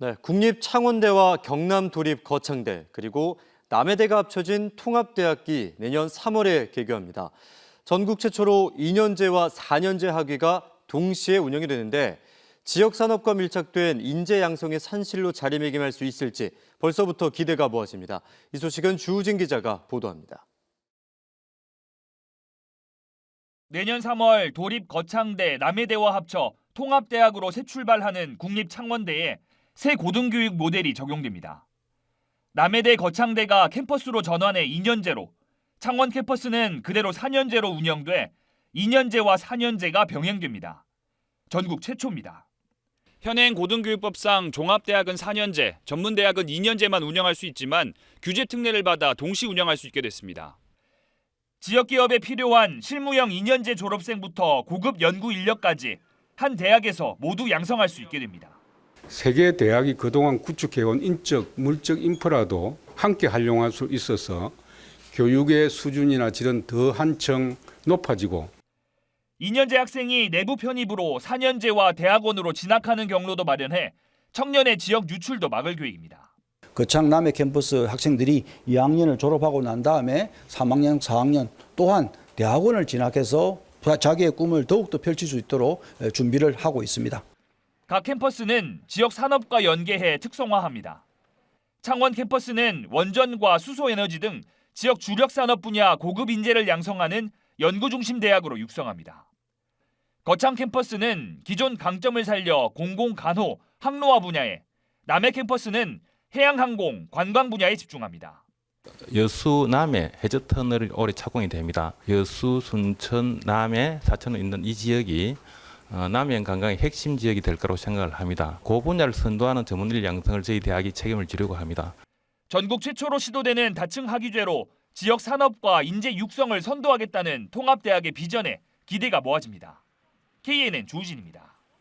네, 국립창원대와 경남도립 거창대 그리고 남해대가 합쳐진 통합대학기 내년 3월에 개교합니다. 전국 최초로 2년제와 4년제 학위가 동시에 운영이 되는데 지역 산업과 밀착된 인재 양성의 산실로 자리매김할 수 있을지 벌써부터 기대가 모아집니다. 이 소식은 주우진 기자가 보도합니다. 내년 3월 도립 거창대 남해대와 합쳐 통합대학으로 새 출발하는 국립창원대에 새 고등교육 모델이 적용됩니다. 남해대 거창대가 캠퍼스로 전환해 2년제로, 창원 캠퍼스는 그대로 4년제로 운영돼 2년제와 4년제가 병행됩니다. 전국 최초입니다. 현행 고등교육법상 종합대학은 4년제, 전문대학은 2년제만 운영할 수 있지만 규제 특례를 받아 동시 운영할 수 있게 됐습니다. 지역 기업에 필요한 실무형 2년제 졸업생부터 고급 연구 인력까지 한 대학에서 모두 양성할 수 있게 됩니다. 세계 대학이 그동안 구축해온 인적, 물적 인프라도 함께 활용할 수 있어서 교육의 수준이나 질은 더 한층 높아지고 2년제 학생이 내부 편입으로 4년제와 대학원으로 진학하는 경로도 마련해 청년의 지역 유출도 막을 계획입니다. 거창 남해 캠퍼스 학생들이 2학년을 졸업하고 난 다음에 3학년, 4학년 또한 대학원을 진학해서 자기의 꿈을 더욱더 펼칠 수 있도록 준비를 하고 있습니다. 각 캠퍼스는 지역 산업과 연계해 특성화합니다. 창원 캠퍼스는 원전과 수소 에너지 등 지역 주력 산업 분야 고급 인재를 양성하는 연구 중심 대학으로 육성합니다. 거창 캠퍼스는 기존 강점을 살려 공공 간호, 항로화 분야에, 남해 캠퍼스는 해양 항공, 관광 분야에 집중합니다. 여수 남해 해저 터널이 올해 착공이 됩니다. 여수, 순천, 남해, 사천은 있는 이 지역이 어, 남해안 관광의 핵심 지역이 될 거라고 생각을 합니다. 그 분야를 선도하는 전문인력 양성을 저희 대학이 책임을 지려고 합니다. 전국 최초로 시도되는 다층 학위제로 지역 산업과 인재 육성을 선도하겠다는 통합대학의 비전에 기대가 모아집니다. KNN 주진입니다.